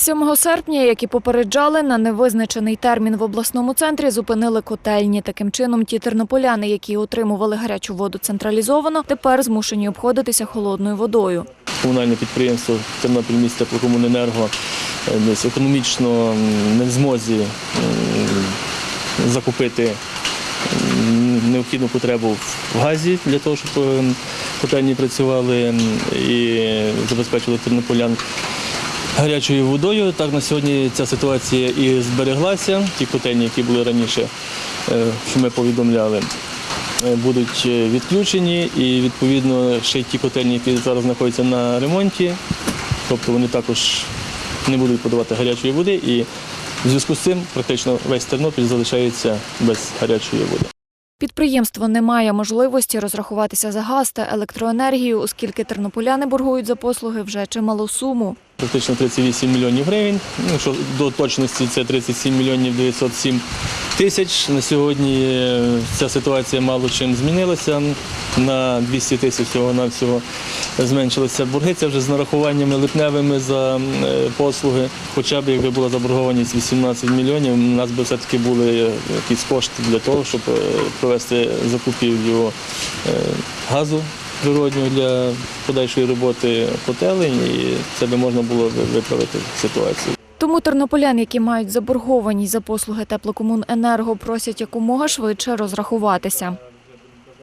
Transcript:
7 серпня, як і попереджали, на невизначений термін в обласному центрі зупинили котельні. Таким чином, ті тернополяни, які отримували гарячу воду централізовано, тепер змушені обходитися холодною водою. комунальне підприємство Тернопільміст теплокомуненерго е, десь економічно не в змозі закупити необхідну потребу в газі для того, щоб е, котельні працювали і забезпечували тернополян гарячою водою. Так на сьогодні ця ситуація і збереглася. Ті котельні, які були раніше, е, що ми повідомляли, е, будуть е, відключені і відповідно ще й ті котельні, які зараз знаходяться на ремонті, тобто вони також не будуть подавати гарячої води і в зв'язку з цим практично весь Тернопіль залишається без гарячої води. Підприємство не має можливості розрахуватися за газ та електроенергію, оскільки тернополяни боргують за послуги вже чималу суму. Практично 38 мільйонів гривень. Ну, що до точності це 37 мільйонів 907 тисяч. На сьогодні е, ця ситуація мало чим змінилася. На 200 тисяч всього навсього зменшилися борги. Це вже з нарахуваннями липневими за е, послуги. Хоча б якби була заборгованість 18 мільйонів, у нас би все-таки були якісь кошти для того, щоб е, провести закупівлю е, газу природнього для подальшої роботи котелень, і це би можна було ви- виправити ситуацію. Тому тернополян, які мають заборгованість за послуги теплокомуненерго, просять якомога швидше розрахуватися.